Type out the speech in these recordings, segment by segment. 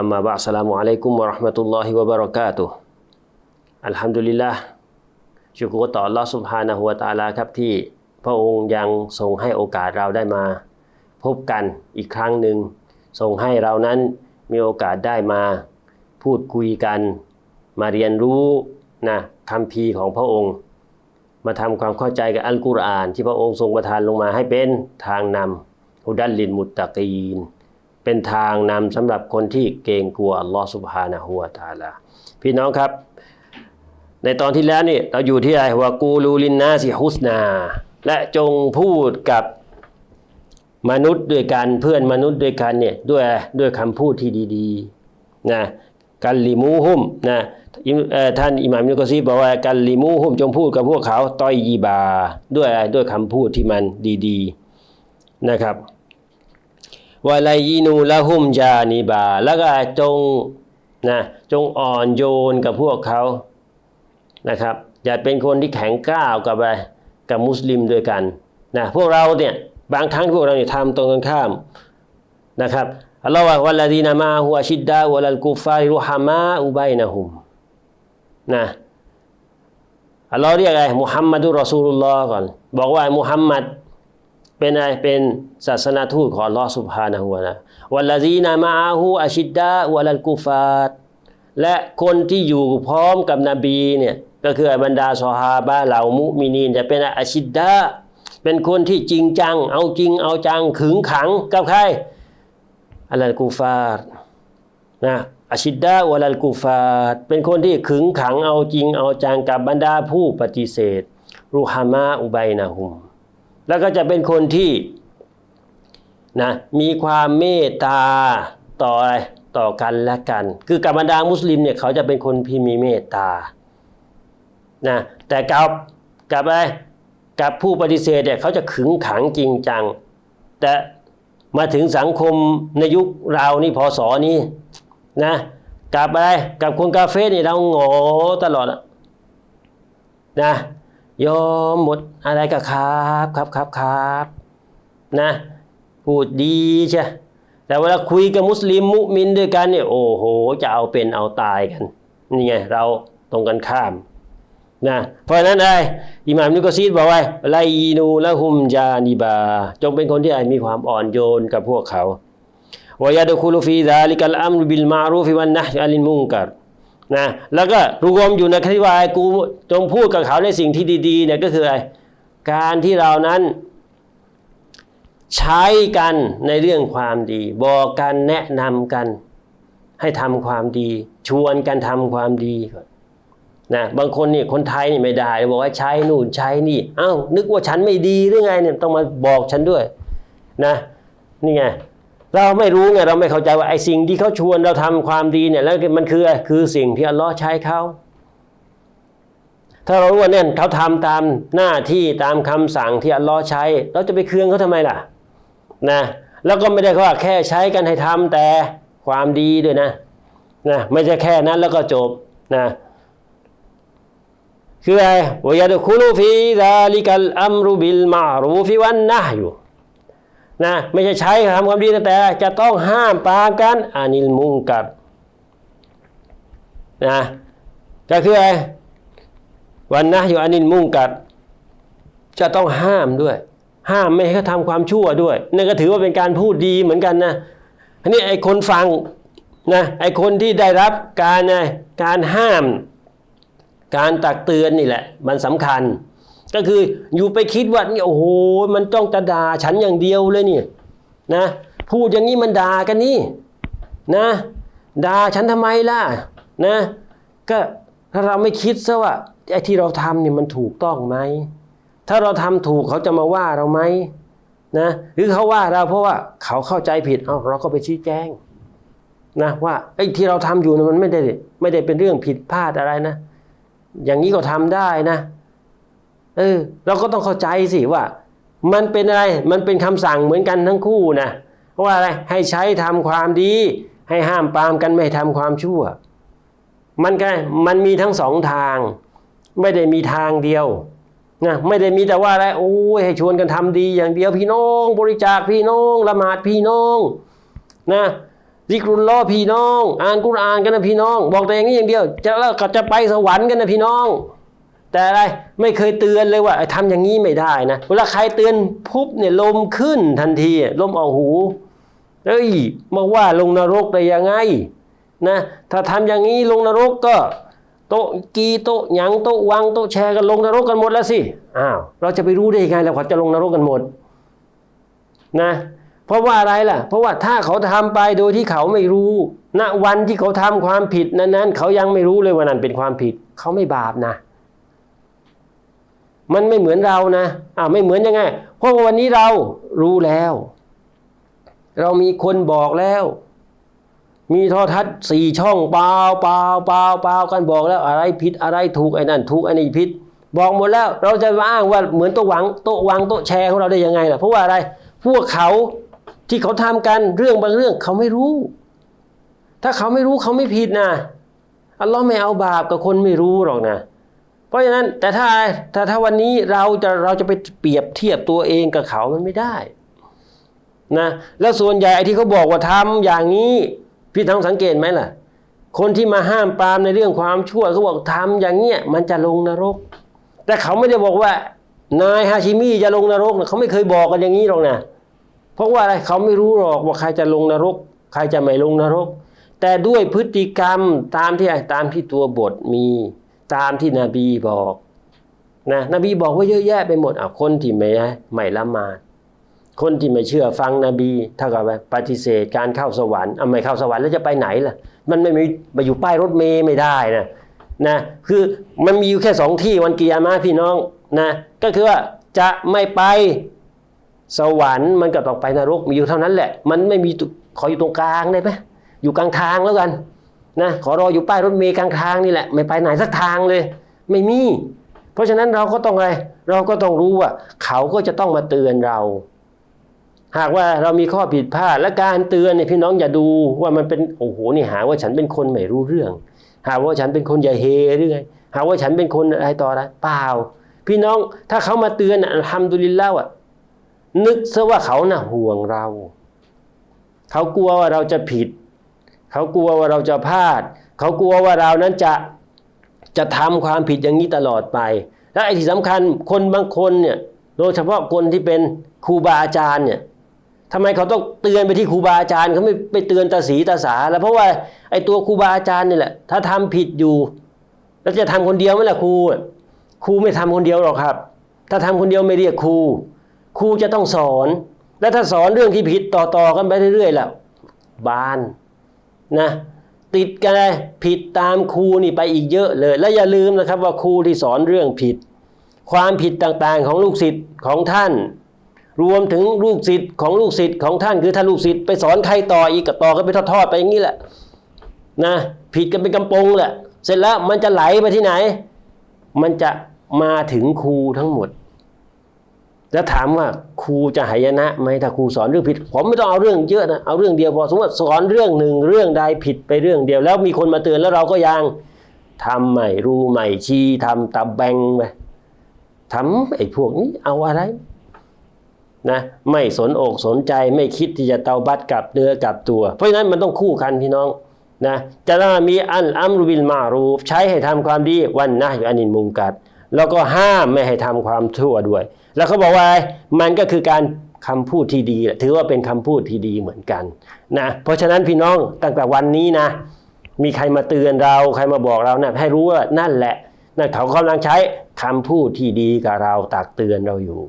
Amma ba Assalamualaikum warahmatullahi wabarakatuh Allah ชูกุต่อลอสุภานะหัวตาลาครับที่พระองค์ยังทรงให้โอกาสเราได้มา พบกันอีกครั้งหนึ่งทรงให้เรานั้นมีโอกาสได้มาพูดคุยกัน มาเรียนรู้นะคำพีของพระองค์ มาทำความเข้าใจกับอัลกุรอาน ที่พระองค์ทรงประทานลงมาให้เป็นทางนำฮุดันลินมุตตะกีน เป็นทางนำสำหรับคนที่เกรงกลัวอัลลอฮฺสุบฮานะฮูวตาลาพี่น้องครับ ในตอนที่แล้วนี่เราอยู่ที่อะไรวากูลูลินนาสิฮุสนา และจงพูดกับมนุษย์ด้วยกันเพื่อนมนุษย์ด้วยกันเนี่ยด้วยด้วยคำพูดที่ดีๆนะกัลลิมูฮุมนะท่านอิหม่ามนุกซีบอกว่ากัลลิมูฮุมจงพูดกับพวกเขาต้อยยีบา ด้วยด้วยคำพูดที่มันดี ๆนะครับ วะไลยีนูละหุมจานีบา แล้วก็จงนะจงอ่อนโยนกับพวกเขานะครับ อย่าเป็นคนที่แข็งกร้าวกับไรกับมุสลิมด้วยกันนะพวกเราเนี่ยบางครั้งพวกเราเนี่ยทำตรงกันข้ามนะครับอัลลอฮฺว่าวัลลดีนามาฮุวชิดดาวะลัลกุฟาริรุฮามาอุบัยนะฮุมนะอัลลอฮ์เรียกอะไรมุฮัมมัดุลรอซูลุลลอฮ์ก่อน บอกว่ามุฮัมมัด เป็นอะไรเป็นศาสนาทูตของลอสุบฮานะฮูวนะวัลลดีนามาฮูอาชิดดาวะลัลกุฟาตและคนที่อยู่พร้อมกับนบีเนี่ยก็คือบรรดาซอฮาบะเหล่ามุมินีนจะเป็นอาชิดดาเป็นคนที่จริงจัง เอาจริงเอาจังขึงขังกับใครอัลลกูฟาร์นะอาชิดดาวะลัลกูฟาร์เป็นคนที่ขึงขังเอาจริงเอาจังกับบรรดาผู้ปฏิเสธรูฮามาอุบัยนะฮุม แล้วก็จะเป็นคนที่นะมีความเมตตาต่ออะไรต่อกันและกัน คือกับบรรดามุสลิมเนี่ยเขาจะเป็นคนที่มีเมตตานะแต่กับกับอะไรกับผู้ปฏิเสธเนี่ยเขาจะขึงขังจริงจัง แต่มาถึงสังคมในยุคเรานี่พศนี้นะกับอะไรกับคนกาเฟ่เนี่ยเราโง่ตลอดอะนะ ยอมหมดอะไรก็ครับครับครับครับนะพูดดีใช่แต่เวลาคุยกับมุสลิมมุมินด้วยกันเนี่ยโอ้โห จะเอาเป็นเอาตายกันนี่ไงเราตรงกันข้ามนะเพราะฉะนั้นไอ้อิหม่ามนุกซีดบอกว่าไลนูละหุมจานิบา จงเป็นคนที่มีความอ่อนโยนกับพวกเขาวายาดคุลูฟีดาลิกัลอัมบิลมารูฟิวันนะอัลินมุงกัร นะแล้วก็รวมอยู่ในที่ว่ากูจงพูดกับเขาในสิ่งที่ดีๆเนี่ยก็คืออะไรการที่เรานั้นใช้กันในเรื่องความดี บอกกันแนะนำกันให้ทำความดี ชวนกันทำความดีก่อนนะบางคนนี่คนไทยนี่ไม่ได้บอกว่าใช้นู่นใช้นี่เอ้านึกว่าฉันไม่ดีหรือไงเนี่ยต้องมาบอกฉันด้วยนะนี่ไง เราไม่รู้ไงเราไม่เข้าใจว่าไอ้สิ่งที่เขาชวนเราทำความดีเนี่ยแล้วมันคืออะไรคือสิ่งที่อัลลอฮ์ใช้เขาถ้าเรารู้ว่าเนี่ยเขาทำตามหน้าที่ตามคำสั่งที่อัลลอฮ์ใช้ เราจะไปเคืองเขาทำไมล่ะนะแล้วก็ไม่ได้ว่าแค่ใช้กันให้ทำแต่ความดีด้วยนะนะไม่ใช่แค่นั้นแล้วก็จบนะคืออะไรวยาดคุลูฟีซาลิกัลอัมรุบิลมารูฟิวันนะอยู่ นะไม่ใช่ใช้ทำความดีแต่จะต้องห้ามปรามกันอานิลมุงกัดนะก็คืออะไรวันนะอยู่อานิลมุงกัด จะต้องห้ามด้วย ห้ามไม่ให้เขาทำความชั่วด้วยนั่นก็ถือว่าเป็นการพูดดีเหมือนกันนะอันนี้ไอ้คนฟังนะไอ้คนที่ได้รับการนะการห้าม การตักเตือนนี่แหละ มันสำคัญ ก็คืออยู่ไปคิดว่านี่โอ้โหมันต้องจะด่าฉันอย่างเดียวเลยนี่นะพูดอย่างนี้มันด่ากันนี่นะด่าฉันทำไมล่ะนะก็ถ้าเราไม่คิดซะว่าไอ้ที่เราทำเนี่ยมันถูกต้องไหมถ้าเราทำถูกเขาจะมาว่าเราไหมนะหรือเขาว่าเราเพราะว่าเขาเข้าใจผิดเอาเราก็ไปชี้แจงนะว่าไอ้ที่เราทำอยู่นะมันไม่ได้ไม่ได้เป็นเรื่องผิดพลาดอะไรนะ อย่างนี้ก็ทำได้นะ เออ เราก็ต้องเข้าใจสิว่า มันเป็นอะไร มันเป็นคำสั่งเหมือนกันทั้งคู่นะว่าอะไรให้ใช้ทำความดี ให้ห้ามปรามกันไม่ให้ทำความชั่ว มันก็มันมีทั้งสองทาง ไม่ได้มีทางเดียวนะไม่ได้มีแต่ว่าอะไรโอ้ยให้ชวนกันทำดีอย่างเดียวพี่น้อง บริจาคพี่น้องละหมาดพี่น้องนะซิกรุลล้อพี่น้อง อ่านกุรอานกันนะพี่น้อง บอกแต่อย่างนี้อย่างเดียว จะแล้วก็จะไปสวรรค์กันนะพี่น้อง แต่อะไรไม่เคยเตือนเลยว่าไอ้ทำอย่างนี้ไม่ได้นะเวลาใครเตือนปุ๊บเนี่ยลมขึ้นทันทีลมออกหูเอ้ยมาว่าลงนรกได้ยังไงนะถ้าทำอย่างนี้ลงนรกก็ โตกีโตหยังโตวังโตแชร์กันลงนรกกันหมดแล้วสิอ้าวเราจะไปรู้ได้ยังไงแล้วเขาจะลงนรกกันหมดนะเพราะว่าอะไรล่ะ เพราะว่าถ้าเขาทำไปโดยที่เขาไม่รู้ณวันที่เขาทำความผิดนั้นๆเขายังไม่รู้เลยว่านั่นเป็นความผิด เขาไม่บาปนะ มันไม่เหมือนเรานะอ้าไม่เหมือนยังไง เพราะว่าวันนี้เรารู้แล้ว เรามีคนบอกแล้ว มีโทรทัศน์สี่ช่องเปล่าเปล่าเปล่าเปล่ากันบอกแล้วอะไรผิดอะไรถูกไอ้นั่นถูกไอ้นี่ผิด บอกหมดแล้ว เราจะมาอ้างว่าเหมือนโต๊ะวังโต๊ะวางโต๊ะแชร์ของเราได้ยังไงล่ะเพราะว่าอะไรพวกเขาที่เขาทำกันเรื่องบางเรื่องเขาไม่รู้ ถ้าเขาไม่รู้เขาไม่ผิดนะอัลลอฮ์ไม่เอาบาปกับคนไม่รู้หรอกนะ เพราะฉะนั้นแต่ถ้าถ้าถ้าวันนี้เราจะเราจะไปเปรียบเทียบตัวเองกับเขามันไม่ได้นะแล้วส่วนใหญ่ไอ้ที่เขาบอกว่าทำอย่างนี้พี่ทั้งสังเกตไหมล่ะ คนที่มาห้ามปรามในเรื่องความชั่วเขาบอกทำอย่างเงี้ยมันจะลงนรก แต่เขาไม่ได้บอกว่านายฮาชิมิจะลงนรกนะเขาไม่เคยบอกกันอย่างนี้หรอกนะเพราะว่าอะไรเขาไม่รู้หรอกว่าใครจะลงนรก ใครจะไม่ลงนรก แต่ด้วยพฤติกรรมตามที่ตามที่ตัวบทมี ตามที่นบีบอกนะนบีบอกว่าเยอะแยะไปหมดอะคนที่ไม่ไม่ละหมาดคนที่ไม่เชื่อฟังนบีเท่ากับปฏิเสธการเข้าสวรรค์อะไม่เข้าสวรรค์แล้วจะไปไหนล่ะ มันไม่มีมาอยู่ป้ายรถเมย์ไม่ได้นะนะคือมันมีอยู่แค่สองที่วันกิยามะพี่น้องนะก็คือว่าจะไม่ไปสวรรค์มันก็ต้องไปนรกมีอยู่เท่านั้นแหละ มันไม่มีขออยู่ตรงกลางได้ไหมอยู่กลางทางแล้วกัน นะขอรออยู่ป้ายรถเมล์กลางทางนี่แหละไม่ไปไหนสักทางเลย ไม่มี เพราะฉะนั้นเราก็ต้องอะไร เราก็ต้องรู้ว่า เขาก็จะต้องมาเตือนเรา หากว่าเรามีข้อผิดพลาดและการเตือนเนี่ยพี่น้องอย่าดูว่ามันเป็นโอ้โหนี่หาว่าฉันเป็นคนไม่รู้เรื่อง หาว่าฉันเป็นคนอย่าเฮหรือไงหาว่าฉันเป็นคนอะไรต่ออะไรเปล่า พี่น้องถ้าเขามาเตือนอัลฮัมดุลิลละอะนึกซะว่าเขาน่ะห่วงเรา เขากลัวว่าเราจะผิด เขากลัวว่าเราจะพลาด เขากลัวว่าเรานั้นจะจะทำความผิดอย่างนี้ตลอดไป และไอ้ที่สำคัญคนบางคนเนี่ยโดยเฉพาะคนที่เป็นครูบาอาจารย์เนี่ยทำไมเขาต้องเตือนไปที่ครูบาอาจารย์เขาไม่ไปเตือนตาสีตาสาแล้วเพราะว่าไอ้ตัวครูบาอาจารย์นี่แหละ ถ้าทำผิดอยู่ แล้วจะทำคนเดียวไหมล่ะครูครูไม่ทำคนเดียวหรอกครับ ถ้าทำคนเดียวไม่เรียกครูครูจะต้องสอน และถ้าสอนเรื่องที่ผิดต่อๆกันไปเรื่อยๆแล้วบาน นะติดกันเลยผิดตามครูนี่ไปอีกเยอะเลย และอย่าลืมนะครับว่าครูที่สอนเรื่องผิด ความผิดต่างๆของลูกศิษย์ของท่าน รวมถึงลูกศิษย์ของลูกศิษย์ของท่านคือถ้านลูกศิษย์ไปสอนใครต่ออีกก็ต่อกันไปทอดๆไปอย่างนี้แหละนะผิดกันเป็นกำปงแหละ เสร็จแล้วมันจะไหลไปที่ไหน มันจะมาถึงครูทั้งหมด แล้วถามว่าครูจะหายนะไหมถ้าครูสอนเรื่องผิด ผมไม่ต้องเอาเรื่องเยอะนะเอาเรื่องเดียวพอสมมติสอนเรื่องหนึ่งเรื่องใดผิดไปเรื่องเดียว แล้วมีคนมาเตือนแล้วเราก็ยังทำใหม่รู้ใหม่ชี้ทำตะแบงไปทำไอ้พวกนี้เอาอะไรนะไม่สนอกสนใจไม่คิดที่จะเตาบัดกลับเนื้อกลับตัว เพราะฉะนั้นมันต้องคู่กันพี่น้องนะจะต้องมีอันอัมรุบิลมารูฟใช้ให้ทำความดีวันนะอยู่อานินมุงกัด แล้วก็ห้ามไม่ให้ทำความชั่วด้วย แล้วเขาบอกว่ามันก็คือการคำพูดที่ดี ถือว่าเป็นคำพูดที่ดีเหมือนกันนะเพราะฉะนั้นพี่น้องตั้งแต่วันนี้นะ มีใครมาเตือนเราใครมาบอกเรานะให้รู้ว่านั่นแหละนั่นเขากำลังใช้คำพูดที่ดีกับเราตักเตือนเราอยู่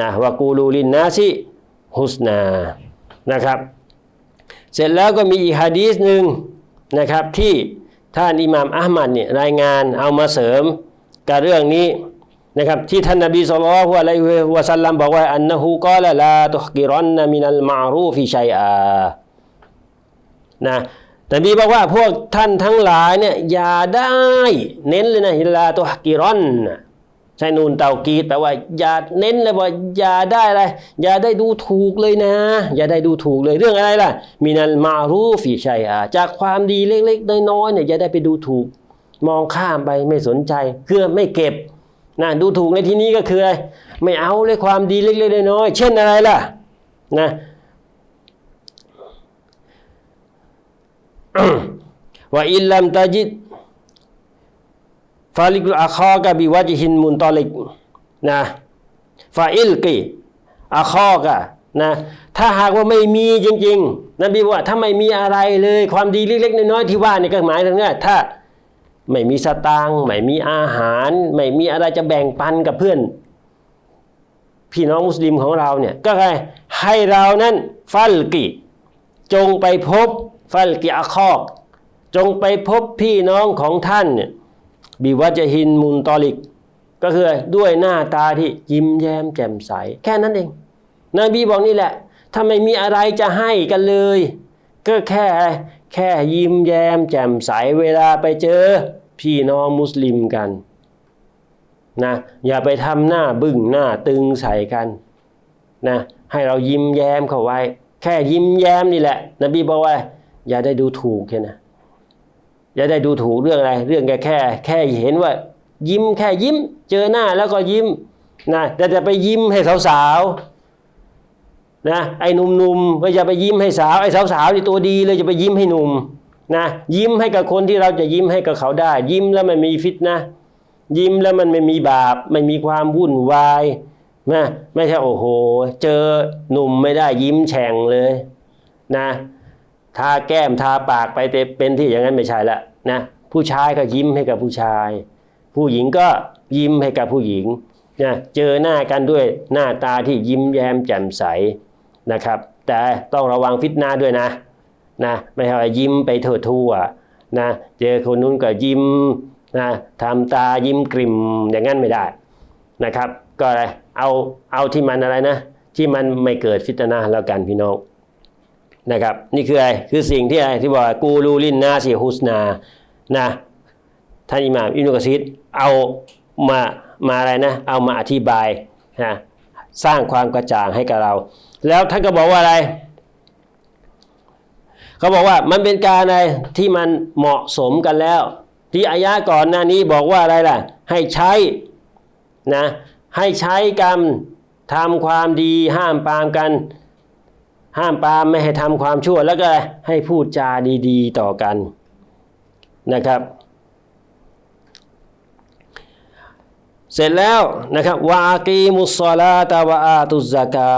นะว่ากูรูลินนาซิฮุสนานะครับ เสร็จแล้วก็มีอีกฮะดีษหนึ่งนะครับที่ท่านอิหม่ามอัลมัดเนี่ยรายงานเอามาเสริมกับเรื่องนี้ นะครับที่ท่านนบีสุลต่านอะลัยฮิวะสัลลัมบอกว่าอันนะฮูกาลลาตุฮกิรันมินัลมารูฟิชัยอานะแต่บีบอกว่าพวกท่านทั้งหลายเนี่ยอย่าได้ เน้นเลยนะฮิลาตัวฮักกิรอนใช้นูนเตากีดแปลว่าอย่าเน้นเลยว่าอย่าได้อะไรอย่าได้ดูถูกเลยนะ อย่าได้ดูถูกเลยเรื่องอะไรล่ะมีนันมารูฟีชัยอาจากความดีเล็กๆน้อยๆเนี่ยอย่าได้ไปดูถูก มองข้ามไปไม่สนใจคือไม่เก็บ นะดูถูกในที่นี้ก็คืออะไรไม่เอาเลยความดีเล็กๆน้อยๆเช่นอะไรล่ะนะว่าอิลลัมตาจิดฟาลิกุลอาคอกะบิวาจิฮินมุนตอลิกนะฟาอิลกีอาคอกะนะถ้าหากว่าไม่มีจริง ๆนบีว่าถ้าไม่มีอะไรเลยความดีเล็กๆน้อยๆที่ว่านี่ก็หมายถึงว่าถ้า ไม่มีสตางค์ไม่มีอาหาร ไม่มีอะไรจะแบ่งปันกับเพื่อน พี่น้องมุสลิมของเราเนี่ยก็ไงให้เรานั้นฟัลกิ จงไปพบฟัลกิอาคอก จงไปพบพี่น้องของท่านเนี่ยบิวัจฮินมุนตอลิก ก็คือด้วยหน้าตาที่ยิ้มแย้มแจ่มใส แค่นั้นเอง นบีบอกนี่แหละถ้าไม่มีอะไรจะให้กันเลย ก็แค่แค่ยิ้มแย้มแจ่มใสเวลาไปเจอพี่น้องมุสลิมกันนะอย่าไปทำหน้าบึ้งหน้าตึงใส่กันนะให้เรายิ้มแย้มเข้าไว้ แค่ยิ้มแย้มนี่แหละ นบีบอกว่า อย่าได้ดูถูกแค่นะอย่าได้ดูถูกเรื่องอะไร เรื่องแค่แค่แค่เห็นว่า ยิ้มแค่ยิ้ม เจอหน้าแล้วก็ยิ้มนะแต่จะไปยิ้มให้สาวๆ นะไอ้หนุ่มๆก็อย่าไปยิ้มให้สาวไอ้สาวๆนี่ตัวดีเลยจะไปยิ้มให้หนุ่มนะยิ้มให้กับคนที่เราจะยิ้มให้กับเขาได้ ยิ้มแล้วมันมีฟิตนะ ยิ้มแล้วมันไม่มีบาปไม่มีความวุ่นวายนะไม่ใช่โอ้โห เจอหนุ่มไม่ได้ยิ้มแฉ่งเลยนะทาแก้มทาปากไปเตเป็นที่อย่างนั้นไม่ใช่ละนะผู้ชายก็ยิ้มให้กับผู้ชาย ผู้หญิงก็ยิ้มให้กับผู้หญิงนะเจอหน้ากันด้วยหน้าตาที่ยิ้มแย้มแจ่มใส นะครับ แต่ต้องระวังฟิตนาด้วยนะนะไม่ใช่ว่ายิ้มไปทั่วทั่วๆนะเจอคนนู้นก็ยิ้มนะทำตายิ้มกริมอย่างนั้นไม่ได้นะครับ ก็อะไรเอาเอาที่มันอะไรนะ ที่มันไม่เกิดฟิตนาแล้วกันพี่น้องนะครับ นี่คืออะไรคือสิ่งที่อะไรที่บอกกูรูลินนาซีฮุสนานะท่านอิหม่ามอิบนุกะซีดเอามามาอะไรนะ เอามาอธิบายนะสร้างความกระจ่างให้กับเรา แล้วท่านก็บอกว่าอะไร เขาบอกว่ามันเป็นการอะไรที่มันเหมาะสมกันแล้ว ที่อายะก่อนหน้านี้บอกว่าอะไรล่ะ ให้ใช้นะให้ใช้กรรมทำความดีห้ามปามกัน ห้ามปามไม่ให้ทำความชั่ว แล้วก็ให้พูดจาดีๆ ต่อกันนะครับ เสร็จแล้วนะครับวากีมุสซาลาตาวะอาตุซากา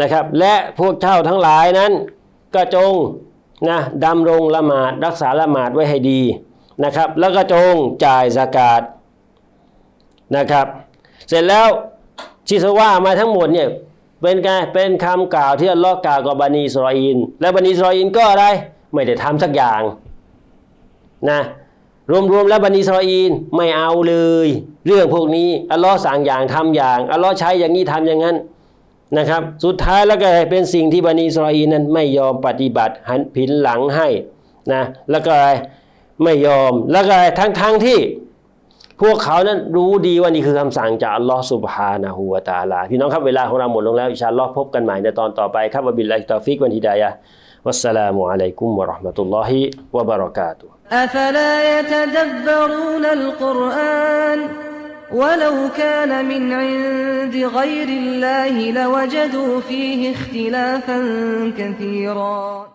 นะครับ และพวกเจ้าทั้งหลายนั้นก็จงนะดำรงละหมาดรักษาละหมาดไว้ให้ดีนะครับ แล้วก็จงจ่ายสกาดนะครับ เสร็จแล้วที่สว่ามาทั้งหมดเนี่ยเป็นไงเป็นคำกล่าวที่อัลลอฮ์กล่าวกับบันิสราเอลและบันิสราเอลก็อะไรไม่ได้ทำสักอย่างนะรวมๆแล้วบันิสราเอลไม่เอาเลย เรื่องพวกนี้อัลลอฮ์สั่งอย่างทำอย่างอัลลอฮ์ใช้อย่างนี้ทำอย่างนั้น นะครับ สุดท้ายแล้วก็เป็นสิ่งที่บันิอิสราเอลนั้นไม่ยอมปฏิบัติหันผินหลังให้นะแล้วก็อะไรไม่ยอมแล้วก็อะไรทั้งๆที่ พวกเขานั้นรู้ดีว่านี่คือคำสั่งจากอัลลอฮ์สุบฮานะฮูวะตะอาลา พี่น้องครับเวลาของเราหมดลงแล้วอินชาอัลลอฮ์พบกันใหม่ในตอนต่อไปครับวะบิลลาฮิตอฟิกวันฮิดายะห์วัสสลามุอะลัยกุมวะเราะห์มะตุลลอฮิวะบะเราะกาตุฮ์ أفلا يتدبرون القرآن ولو كان من عند غير الله لوجدوا فيه اختلافا كثيرا.